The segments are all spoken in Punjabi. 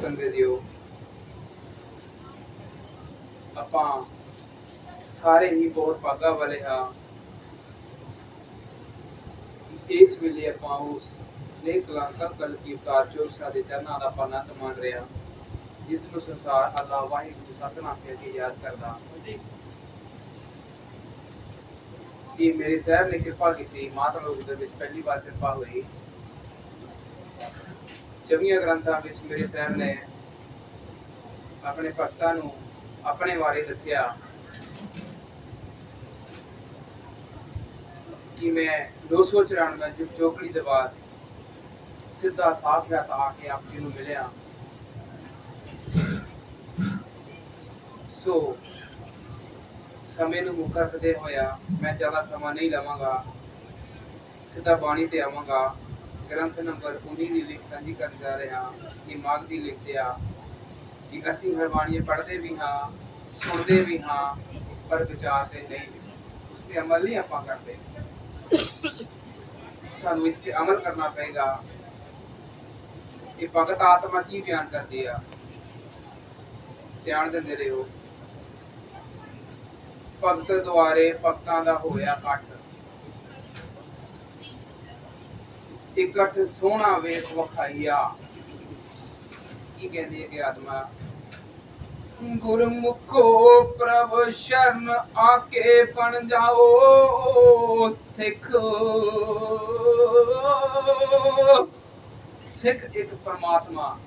ਸੰਗਤ ਜੀਓ ਆਪਾਂ ਸਾਰੇ ਹੀ ਬਹੁਤ ਭਾਗਾ ਵਾਲੇ ਹਾਂ। ਕਿ ਇਸ ਵੇਲੇ ਆਪਾਂ ਉਸ ਨੇਕ ਕਲਾਂਕਾ ਕਲ ਕੀ ਅਵਤਾਰ ਜੋ ਸਾਡੇ ਚਰਨਾਂ ਦਾ ਆਪਾਂ ਆਨੰਦ ਮਾਣ ਰਿਹਾ, ਜਿਸ ਨੂੰ ਸੰਸਾਰ ਅੱਲਾਹ ਵਾਹਿਗੁਰੂ ਸਤਨਾਮ ਕਹਿ ਕੇ ਯਾਦ ਕਰਦਾ। ਕਿ ਮੇਰੇ ਸਾਹਿਬ ਨੇ ਕਿਰਪਾ ਕੀਤੀ, ਮਾਤਾ ਲੋਕ ਦੇ ਵਿੱਚ ਪਹਿਲੀ ਵਾਰ ਕਿਰਪਾ ਹੋਈ। ਚੌਵੀਆਂ ਗ੍ਰੰਥਾਂ ਵਿੱਚ ਮੇਰੇ ਸਾਹਿਬ ਨੇ ਆਪਣੇ ਭਗਤਾਂ ਨੂੰ ਆਪਣੇ ਬਾਰੇ ਦੱਸਿਆ ਕਿ ਮੈਂ 294 ਜੁਗ ਚੋਕੜੀ ਦੇ ਬਾਅਦ ਸਿੱਧਾ ਸਾਖਿਆਤ ਆ ਕੇ ਆਪ ਜੀ ਨੂੰ ਮਿਲਿਆ। ਸੋ ਸਮੇਂ ਨੂੰ ਮੁੱਖ ਰੱਖਦੇ ਹੋਇਆ ਮੈਂ ਜ਼ਿਆਦਾ ਸਮਾਂ ਨਹੀਂ ਲਵਾਂਗਾ। ਸਿੱਧਾ ਬਾਣੀ ਤੇ ਆਵਾਂਗਾ। ਗ੍ਰੰਥ ਨੰਬਰ 19 ਦੀ ਲਿਖ ਸਾਂਝੀ ਕਰਨ ਜਾ ਰਹੇ ਹਾਂ, ਕਿ ਮਾਗ ਦੀ ਲਿਖਦੇ ਕਿ ਅਸੀਂ ਹਰ ਪੜ੍ਹਦੇ ਵੀ ਹਾਂ, ਸੁਣਦੇ ਵੀ ਹਾਂ, ਪਰ ਵਿਚਾਰਦੇ ਨਹੀਂ, ਉਸ ਤੇ ਅਮਲ ਨਹੀਂ ਆਪਾਂ ਕਰਦੇ। ਸਾਨੂੰ ਇਸ ਤੇ ਅਮਲ ਕਰਨਾ ਪਏਗਾ। ਇਹ ਭਗਤ ਆਤਮਾ ਕੀ ਬਿਆਨ ਕਰਦੀ ਆ? ਧਿਆਨ ਦਿੰਦੇ ਰਹੋ। ਭਗਤ ਦੁਆਰੇ ਭਗਤਾਂ ਦਾ ਹੋਇਆ ਇਕੱਠ। ਇਕੱਠ ਸੋਹਣਾ ਵੇਖ ਵਖਾਈਆ। ਕੀ ਕਹਿੰਦੀ ਹੈ ਕਿ ਆਤਮਾ? ਗੁਰਮੁਖੋ ਪ੍ਰਭ ਸ਼ਰਨ ਆਕੇ ਬਣ ਜਾਓ, ਸਿੱਖ। ਸਿੱਖ ਇੱਕ ਪਰਮਾਤਮਾ।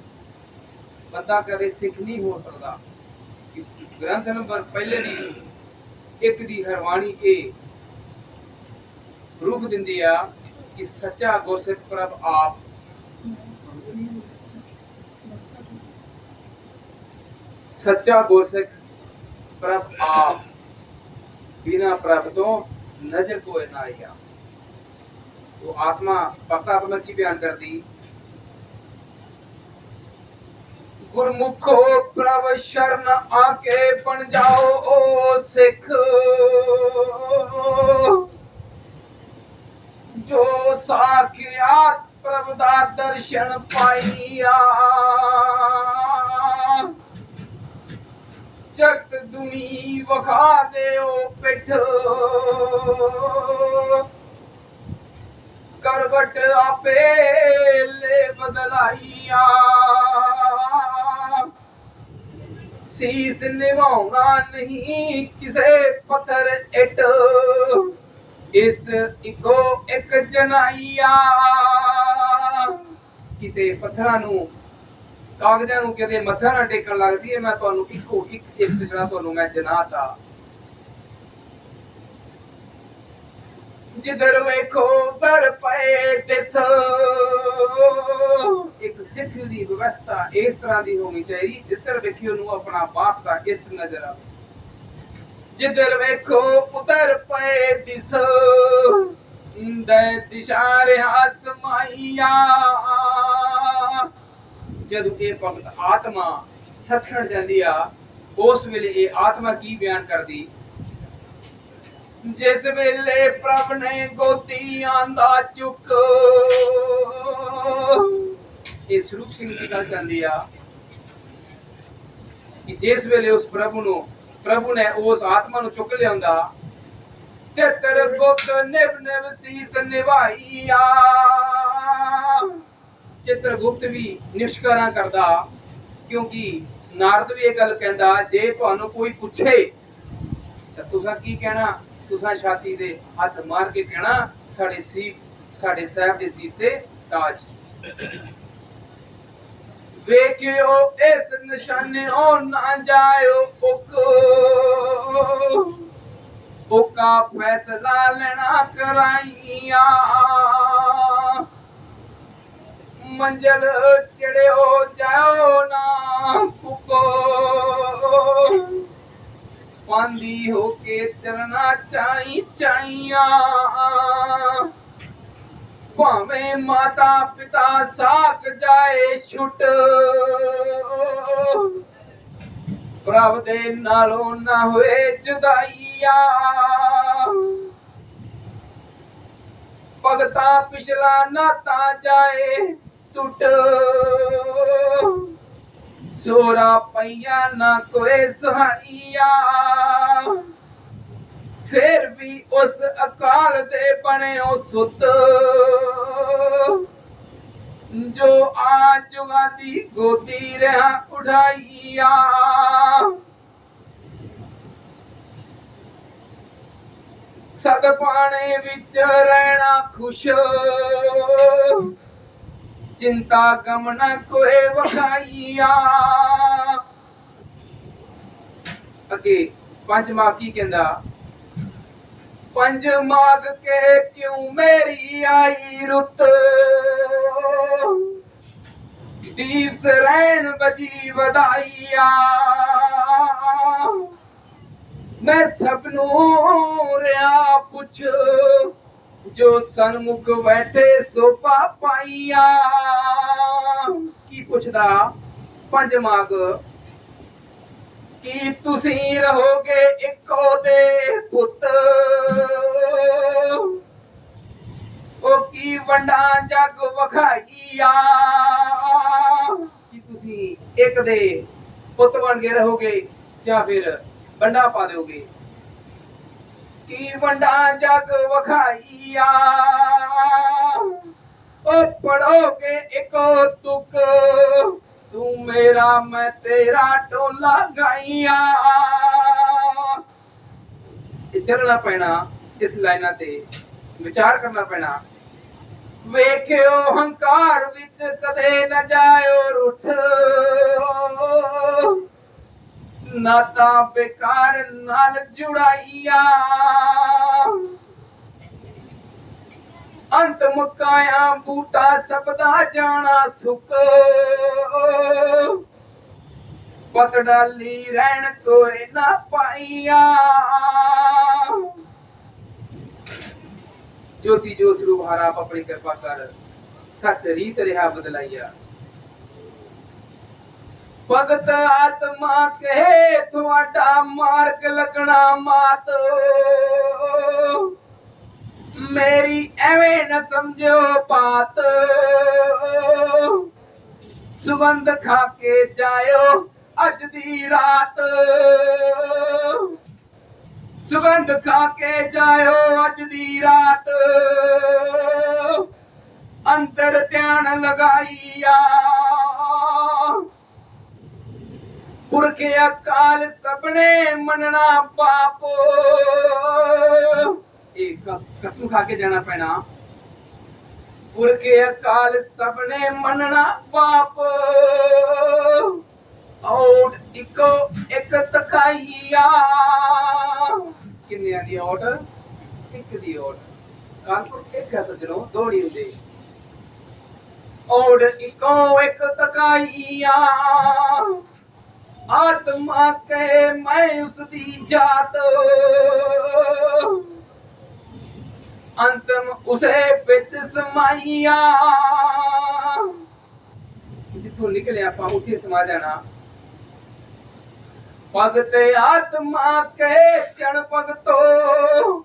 ਬੰਦਾ ਕਦੇ ਸਿੱਖ ਨਹੀਂ ਹੋ ਸਕਦਾ। ਗ੍ਰੰਥ ਨੰਬਰ ਪਹਿਲੇ ਦੀ ਇੱਕ ਦੀ ਹਰਵਾਣੀ ਇਹ। ਰੂਪ ਦਿੰਦੀ ਆ ਕਿ ਸੱਚਾ ਗੁਰਸਿੱਖ ਪ੍ਰਭ ਆਪ ਸੱਚਾ ਗੁਰਸਿੱਖ ਪ੍ਰਭ ਆਪ ਬਿਨਾ ਪ੍ਰਭ ਤੋਂ ਨਜ਼ਰ ਕੋਏ ਨਾ ਆਇਆ ਉਹ ਆਤਮਾ ਪੱਕਾ ਆਤਮਾ ਕੀ ਬਿਆਨ ਕਰਦੀ ਗੁਰਮੁਖੋ ਪ੍ਰਭ ਸ਼ਰਨ ਆਕੇ ਬਣ ਜਾਓ ਓ ਸਿੱਖ ਜੋ ਸਾਖਿਆਤ ਪ੍ਰਭ ਦਾ ਦਰਸ਼ਨ ਪਾਈਆ ਜਗਤ ਦੁਨੀ ਵਖਾ ਦਿਓ ਪਿੱਠ। ਕਰਵਟ ਆਪੇ ਲੈ ਬਦਲਾਈਆ। ਸੀਸ ਨਿਵਾਉਣਾ ਨਹੀਂ ਕਿਸੇ ਪੱਥਰ ਇੱਟ। ਇਸ ਇੱਕੋ ਇੱਕ ਜਨਾਈਆ। ਕਿਤੇ ਪੱਥਰਾਂ ਨੂੰ, ਕਾਗਜ਼ਾਂ ਨੂੰ ਕਿਤੇ ਮੱਥਾ ਨਾ ਟੇਕਣ ਲੱਗਦੀ ਹੈ ਮੈਂ ਤੁਹਾਨੂੰ ਇੱਕੋ ਇੱਕ ਇਸ ਜਿਹੜਾ ਤੁਹਾਨੂੰ ਮੈਂ ਜਨਾਤਾ ਜਿੱਧਰ ਵੇਖੋ ਦਰ ਪਏ ਦਿਸ ਇੱਕ ਸਿੱਖ ਦੀ ਵਿਵਸਥਾ ਇਸ ਤਰ੍ਹਾਂ ਦੀ ਹੋਣੀ ਚਾਹੀਦੀ, ਜਿੱਧਰ ਵੇਖਿਓ ਨੂੰ ਆਪਣਾ ਬਾਪ ਦਾ ਇਸ਼ਟ ਨਜ਼ਰ ਆਵੇ। ਜਿੱਧਰ ਵੇਖੋ ਉਧਰ ਪਏ ਦਿਸ ਦੇ ਦਿਸ਼ਾ ਰਿਹਾ ਇਹ ਭਗਤ ਆਤਮਾ ਸੱਚਖੰਡ ਜਾਂਦੀ ਆ, ਉਸ ਵੇਲੇ ਇਹ ਆਤਮਾ ਕੀ ਬਿਆਨ ਕਰਦੀ? ਜਿਸ ਵੇਲੇ ਪ੍ਰਭ ਨੇ ਗੋਤੀ ਆਂਦਾ ਚੁੱਕ, ਇਹ ਸਰੂਪ ਸਿੰਘ ਦੀ ਗੱਲ ਜਾਂਦੀ ਆ ਕਿ ਜਿਸ ਵੇਲੇ ਉਸ ਪ੍ਰਭੂ ਨੂੰ ਪ੍ਰਭੂ ਨੇ ਉਸ ਆਤਮਾ ਨੂੰ ਚੁੱਕ ਲਿਆਉਂਦਾ ਚਤਰ ਗੁਪਤ ਨਿਵ ਨਿਵ ਸੀਸ ਨਿਭਾਈਆ। ਚਿੱਤਰਗੁਪਤ ਵੀ ਨਿਸ਼ਕਰਾਂ ਕਰਦਾ, ਕਿਉਂਕਿ ਨਾਰਦ ਵੀ ਇਹ ਗੱਲ ਕਹਿੰਦਾ, ਜੇ ਤੁਹਾਨੂੰ ਕੋਈ ਪੁੱਛੇ, ਤਾਂ ਤੁਸੀਂ ਕੀ ਕਹਿਣਾ? ਤੁਸੀਂ ਛਾਤੀ ਦੇ ਹੱਥ ਮਾਰ ਕੇ ਕਹਿਣਾ, ਸਾਡੇ ਸੀ ਸਾਡੇ ਸਾਹਿਬ ਦੇ ਸੀਸ ਤੇ ਤਾਜ। ਵੇਖਿਓ ਇਸ ਨਿਸ਼ਾਨੇ, ਉਹ ਨਾ ਜਾਇਓ ਉਕ ਉਕਾ ਫੈਸਲਾ ਲੈਣਾ ਕਰਾਈਆਂ। ਮੰਜ਼ਲ ਚੜਿਓ ਜਾਓ ਨਾ ਫੁਕੋ। ਪਾਂਦੀ ਹੋ ਕੇ ਚਲਣਾ ਚਾਈ ਚਾਈਆਂ। ਭਾਵੇਂ ਮਾਤਾ ਪਿਤਾ ਸਾਕ ਜਾਏ ਛੁੱਟ। ਪ੍ਰਭ ਦੇ ਨਾਲੋਂ ਨਾ ਹੋਏ ਜੁਦਾਈਆ। ਭਗਤਾ ਪਿਛਲਾ ਨਾਤਾ ਜਾਏ ਟੁੱਟ। ਸੋਰਾ ਪਈਆ ਨਾ ਕੋਈ ਸਹਾਈਆ। ਫਿਰ ਵੀ ਉਸ ਅਕਾਲ ਦੇ ਬਣਿਓ ਸੁੱਤ। ਜੋ ਆ ਜੁਗਾਂ ਗੋਦੀ ਰਹਾ ਉਡਾਈਆ। ਸਦ ਪਾਣੇ ਵਿੱਚ ਰਹਿਣਾ ਖੁਸ਼। ਚਿੰਤਾ ਗਮ ਨਾ ਕੋਏ ਵਖਾਈਆ। ਅੱਗੇ ਪੰਜ ਕੀ ਕਹਿੰਦਾ? ਪੰਜ ਮਾਗ ਕੇ ਕਿਉਂ ਮੇਰੀ ਆਈ ਰੁੱਤ? ਦੀਵਸ ਰਹਿਣ ਬਜੀ ਵਧਾਈਆ। ਮੈਂ ਸਭ ਨੂੰ ਰਿਆ ਪੁੱਛ, ਜੋ ਸਨਮੁਖ ਬੈਠੇ ਸੋ ਪਾਈਆ। ਕੀ ਪੁੱਛਦਾ? ਪੰਜ ਮਾਗ ਕੀ ਤੁਸੀਂ ਰਹੋਗੇ ਇੱਕੋ ਦੇ ਪੁੱਤ? ਉਹ ਕੀ ਵੰਡਾ ਜਗ ਵਖਾਈਆ? ਕੀ ਤੁਸੀਂ ਇੱਕ ਦੇ ਪੁੱਤ ਬਣ ਕੇ ਰਹੋਗੇ ਜਾਂ ਫਿਰ ਵੰਡਾ ਪਾ ਦਿਓਗੇ? ਕੀ ਵੰਡਾ ਜਗ ਵਖਾਈਆ? ਉਹ ਪੜੋਗੇ ਇੱਕੋ ਤੁਕ ਤੂੰ ਮੇਰਾ, ਮੈਂ ਤੇਰਾ ਟੋਲਾ ਗਾਈਆ। ਇਹ ਪੈਣਾ, ਇਸ ਲਾਈਨਾਂ ਤੇ ਵਿਚਾਰ ਕਰਨਾ ਪੈਣਾ। ਵੇਖਿਓ ਹੰਕਾਰ ਵਿੱਚ ਕਦੇ ਨਾ ਜਾਇਓ ਰੁੱਠ। ਨਾਤਾ ਬੇਕਾਰ, ਨਾਲ ਜੁੜਾਈਆਂ। ਅੰਤ ਮੁਕਾਇਆ ਬੂਟਾ ਸਭ ਜਾਣਾ ਸੁੱਕ ਪਤ ਰਹਿਣ ਕੋਈ ਨਾ ਪਾਈਆ। ਜੋਤੀ ਜੋ ਸਰੂਪ ਹਾਰਾ ਆਪ ਆਪਣੀ ਕਿਰਪਾ ਕਰ ਸੱਚ ਰੀਤ ਰਿਹਾ ਬਦਲਾਈਆ। ਭਗਤ ਆਤਮਾ ਕਹੇ ਤੁਹਾਡਾ ਮਾਰਗ ਲੱਗਣਾ ਮਾਤ। ਮੇਰੀ ਐਵੇਂ ਨਾ ਸਮਝੋ ਬਾਤ। ਸੁਗੰਧ ਖਾ ਕੇ ਜਾਇਓ ਅੱਜ ਦੀ ਰਾਤ। ਸੁਗੰਧ ਖਾ ਕੇ ਜਾਇਓ ਅੱਜ ਦੀ ਰਾਤ। ਅੰਤਰ ਧਿਆਨ ਲਗਾਈਆ। ਪੁਰਖ ਅਕਾਲ ਸਭਨੇ ਮੰਨਣਾ ਪਾਪ। ਇਹ ਕਸਮ ਖਾ ਕੇ ਜਾਣਾ ਪੈਣਾ। ਪੁਰਖ ਅਕਾਲ ਸਭਨੇ ਮੰਨਣਾ ਪਾਪ ਔੜ ਇੱਕੋ ਇੱਕ ਤਕਾਈਆ ਕਿੰਨਿਆਂ ਦੀ ਔੜ ਇੱਕ ਦੀ ਔੜ ਕਾਨਪੁਰ ਇੱਕ ਹੈ ਸੱਜਣੋ ਦੋੜੀ ਹੁੰਦੇ। ਔੜ ਇੱਕੋ ਇੱਕ ਤਕਾਈਆ ਆਤਮਾ ਕੇ ਮੈਂ ਉਸ ਦੀ ਜਾਤ ਅੰਤਮ ਉਸੇ ਵਿੱਚ ਸਮਾਈਆ। ਜਿੱਥੋਂ ਨਿਕਲੇ ਆਪਾਂ, ਉੱਥੇ ਸਮਾ ਜਾਣਾ। ਭਗਤ ਆਤਮਾ ਕੇ ਚਣ ਭਗਤੋ।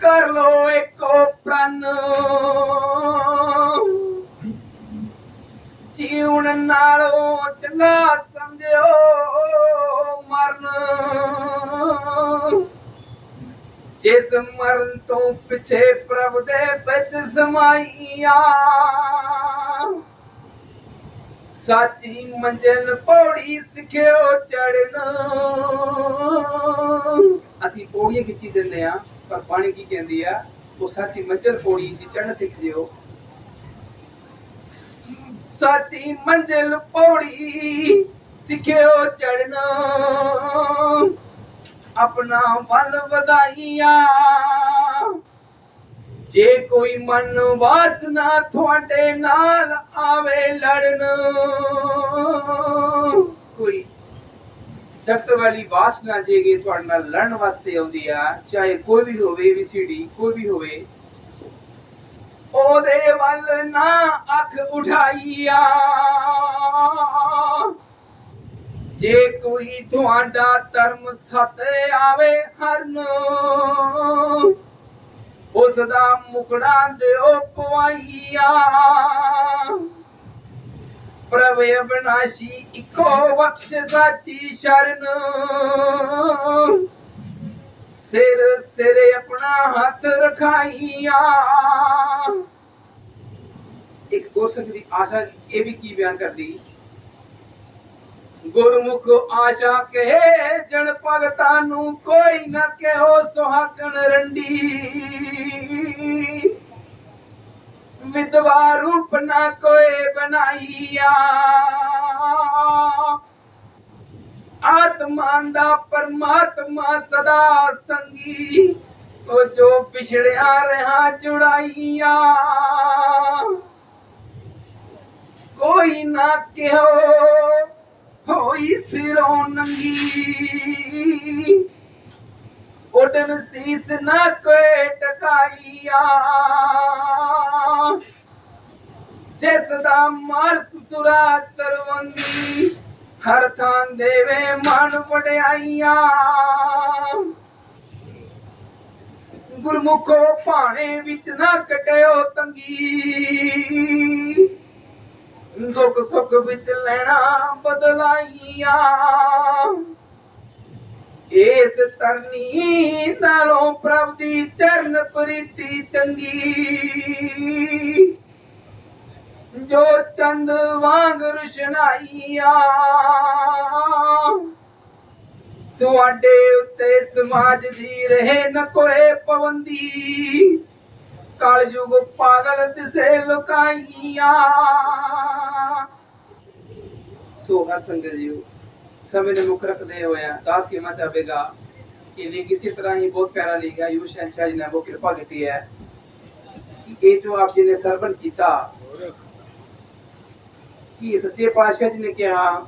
ਕਰ ਲੋ ਇੱਕੋ ਪ੍ਰਣ। ਜੀਵਨ ਨਾਲੋਂ ਚੰਗਾ ਸਮਝਿਓ ਮਰਨ। ਜਿਸ ਮਰਨ ਤੋਂ ਪਿੱਛੇ ਪ੍ਰਭ ਦੇ ਵਿੱਚ ਸਮਾਈਆ। ਸਾਚੀ ਮੰਜ਼ਿਲ ਪੌੜੀ ਸਿੱਖਿਓ ਚੜਨ ਅਸੀਂ ਪੌੜੀਆਂ ਖਿੱਚੀ ਦਿੰਦੇ ਆ ਪਰ ਪਾਣੀ ਕੀ ਕਹਿੰਦੀ ਆ? ਉਹ ਸਾਚੀ ਮੰਜ਼ਿਲ ਪੌੜੀ ਦੀ ਚੜਨ ਸਿੱਖ ਜਿਓ। ਸਾਚੀ ਮੰਜ਼ਿਲ ਪੌੜੀ ਸਿੱਖਿਓ ਚੜਨਾ ਆਪਣਾ ਵੱਲ ਵਧਾਈਆ। ਜੇ ਕੋਈ ਮਨ ਵਾਸਨਾ ਤੁਹਾਡੇ ਨਾਲ ਆਵੇ ਲੜਨ, ਕੋਈ ਜਗਤ ਵਾਲੀ ਵਾਸਨਾ ਜੇਗੇ ਤੁਹਾਡੇ ਨਾਲ ਲੜਨ ਵਾਸਤੇ ਆਉਂਦੀ ਆ, ਚਾਹੇ ਕੋਈ ਵੀ ਹੋਵੇ ਵੀਸੀਡੀ ਕੋਈ ਵੀ ਹੋਵੇ, ਉਹਦੇ ਵੱਲ ਨਾ ਅੱਖ ਉਠਾਈਆ। ਜੇ ਕੋਈ ਤੁਹਾਡਾ ਧਰਮ ਸਤ ਆਵੇ ਹਰਨ ਉਸ ਦਾ ਮੁਕੜਾ ਦਿਓ ਪਵਾਈਆ ਪ੍ਰਭ ਅਬਨਾਸ਼ੀ ਇੱਕੋ ਬਖਸ਼ ਸਾਚੀ ਸ਼ਰਨ। ਸਿਰ ਸਿਰੇ ਆਪਣਾ ਹੱਥ ਰਖਾਈਆ। ਇੱਕ ਗੁਰਸਿੱਖ ਦੀ ਆਸ਼ਾ ਇਹ ਵੀ ਕੀ ਬਿਆਨ ਕਰਦੀ? ਗੁਰਮੁਖ ਆਸ਼ਾ ਕਹੇ, ਜਨ ਭਗਤਾਂ ਨੂੰ ਕੋਈ ਨਾ ਕਹਿਓ ਸੁਹਾਗਣ ਰੰਡੀ। ਵਿਦਵਾ ਰੂਪ ਨਾ ਕੋਏ ਬਣਾਈਆ। ਆਤਮਾ ਦਾ ਪਰਮਾਤਮਾ ਸਦਾ ਸੰਗੀ, ਉਹ ਜੋ ਪਿਛੜਿਆ ਰਹਾ ਜੁੜਾਈਆ। ਕੋਈ ਨਾ ਕਿਹੋ ਹੋਈ ਸਿਰੋਂ ਨੰਗੀ। ਉਡਨ ਸੀਸ ਨਾ ਕੋਈ ਟਕਾਈਆ। ਜਿਸ ਦਾ ਮਾਲਕ ਸੁਰਾ ਸਰਵੰਗੀ, ਹਰ ਥਾਂ ਦੇਵੇ ਮਨ ਵਡਿਆਈਆਂ। ਗੁਰਮੁਖੋ ਭਾਣੇ ਵਿੱਚ ਨਾ ਕਟਿਓ ਤੰਗੀ। ਦੁੱਖ ਸੁੱਖ ਵਿੱਚ ਲੈਣਾ ਬਦਲਾਈਆਂ। ਇਸ ਤਰਨੀ ਨਾਲੋਂ ਪ੍ਰਭ ਦੀ ਚਰਨ ਪ੍ਰੀਤੀ ਚੰਗੀ। ਜੋ ਚੰਦ ਵਾਂਗ ਰੁਸ਼ਨਾਈਆਂ। ਤੁਹਾਡੇ ਉੱਤੇ ਸਮਾਜ ਦੀ ਰਹੇ ਨ ਕੋਏ ਪਵੰਦੀ ਕਲਯੁਗ ਪਾਗਲ ਤਿਸੇ ਲੁਕਾਈਆਂ। ਸੋ ਹਰ ਸੰਗਤ ਜੀਓ, ਸਮੇਂ ਦੇ ਮੁੱਖ ਰੱਖਦੇ ਹੋਇਆ ਦਾਸ ਕੀਮਾ ਚਾਹੇਗਾ ਕਿ ਕਿਸੇ ਤਰ੍ਹਾਂ ਹੀ ਬਹੁਤ ਪਿਆਰਾ ਲਿਖਿਆ, ਯੂ ਸ਼ਹਿਨशाह ਜੀ ਨੇ ਉਹ ਕਿਰਪਾ ਕੀਤੀ ਹੈ। ਇਹ ਜੋ ਆਪ ਜੀ ਨੇ ਸਰਵਨ ਕੀਤਾ, ਕਿ ਸੱਚੇ ਪਾਤਸ਼ਾਹ ਜੀ ਨੇ ਕਿਹਾ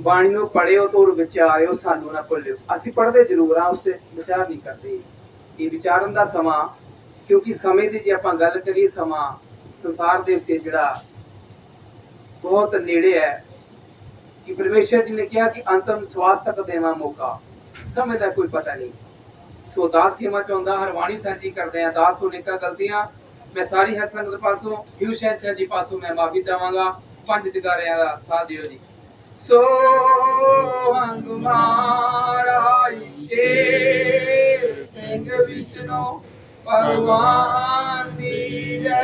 ਬਾਣੀ ਨੂੰ ਪੜਿਓ ਤੋਂ ਵਿਚਾਰਿਓ ਸਾਨੂੰ ਨਾ ਭੁੱਲਿਓ। ਅਸੀਂ ਪੜਦੇ ਜ਼ਰੂਰ ਆ, ਉਸ ਤੇ ਵਿਚਾਰ ਨਹੀਂ ਕਰਦੇ। ਇਹ ਵਿਚਾਰਨ ਦਾ ਸਮਾਂ ਕਿਉਂਕਿ ਸਮੇਂ ਦੀ ਜੇ ਆਪਾਂ ਗੱਲ ਕਰੀਏ, ਸਮਾਂ ਸੰਸਾਰ ਦੇ ਉੱਤੇ ਜਿਹੜਾ ਬਹੁਤ ਨੇੜੇ ਹੈ ਕਿ ਪਰਮੇਸ਼ਰ ਜੀ ਨੇ ਕਿਹਾ ਕਿ ਅੰਤਮ ਸਵਾਸ ਤੱਕ ਦੇਵਾ ਮੌਕਾ। ਸਮੇਂ ਦਾ ਕੋਈ ਪਤਾ ਨਹੀਂ। ਸੋ ਦਾਸ ਕੀਮਾ ਚਾਹੁੰਦਾ, ਹਰ ਸਾਂਝੀ ਕਰਦੇ ਆ ਦਾਸ ਤੋਂ ਨਿਕਾ ਗਲਤੀਆਂ ਮੈਂ ਸਾਰੀ ਹਰ ਸੰਗਤ ਪਾਸੋਂ ਹਿਊ ਸ਼ਹਿਨशाह ਜੀ ਪਾਸੋਂ ਮੈਂ ਮਾਫੀ ਚਾਹਾਂਗਾ। ਪੰਜ ਜਗਾਰਿਆਂ ਦਾ ਸਾਥ ਦਿਓ ਜੀ। ਸੋ ਹੰਗ ਮਾਰਾ ਸ਼ੇਰ ਸਿੰਘ ਵਿਸ਼ਨੂੰ ਭਗਵਾਨ ਦੀ ਜੈ।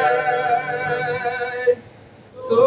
ਸੋ